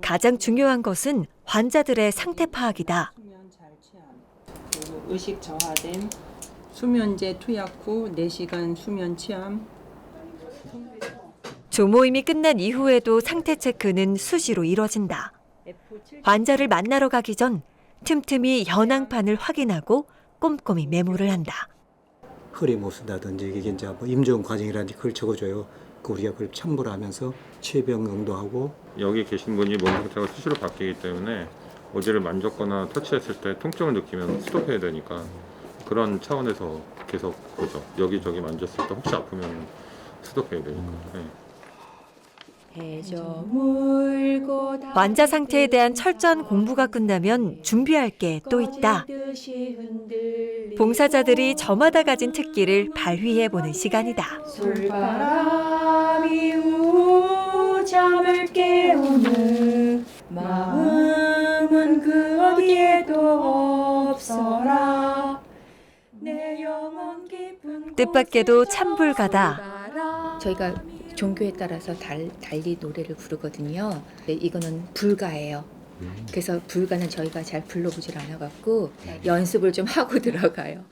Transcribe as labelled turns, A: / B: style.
A: 가장 중요한 것은 환자들의 상태 파악이다.
B: 수면 잘 취함. 그리고 의식 저하됨. 수면제 투약 후 4시간 수면 취함.
A: 조모임이 끝난 이후에도 상태 체크는 수시로 이뤄진다. 환자를 만나러 가기 전 틈틈이 현황판을 확인하고 꼼꼼히 메모를 한다.
C: 허리 못 쓴다든지 이게 이제 뭐 임종 과정이라든지 그걸 적어줘요. 그 우리가 그걸 참고를 하면서 취해병 응도하고
D: 여기 계신 분이 몸 상태가 수시로 바뀌기 때문에 어디를 만졌거나 터치했을 때 통증을 느끼면 스톱해야 되니까 그런 차원에서 계속 보죠. 여기저기 만졌을 때 혹시 아프면 스톱해야 되니까. 네.
A: 환자 상태에 대한 철저한 공부가 끝나면 준비할 게 또 있다. 봉사자들이 저마다 가진 특기를 발휘해 보는 시간이다.
E: 솔바람이 우 잠을 깨우는 마음은 그 어디에도 없어라 내 영혼 깊은
A: 뜻밖에도 찬불가다.
F: 저희가 종교에 따라서 달, 달리 노래를 부르거든요. 근데 이거는 불가예요. 그래서 불가는 저희가 잘 불러보질 않아갖고 연습을 좀 하고 들어가요.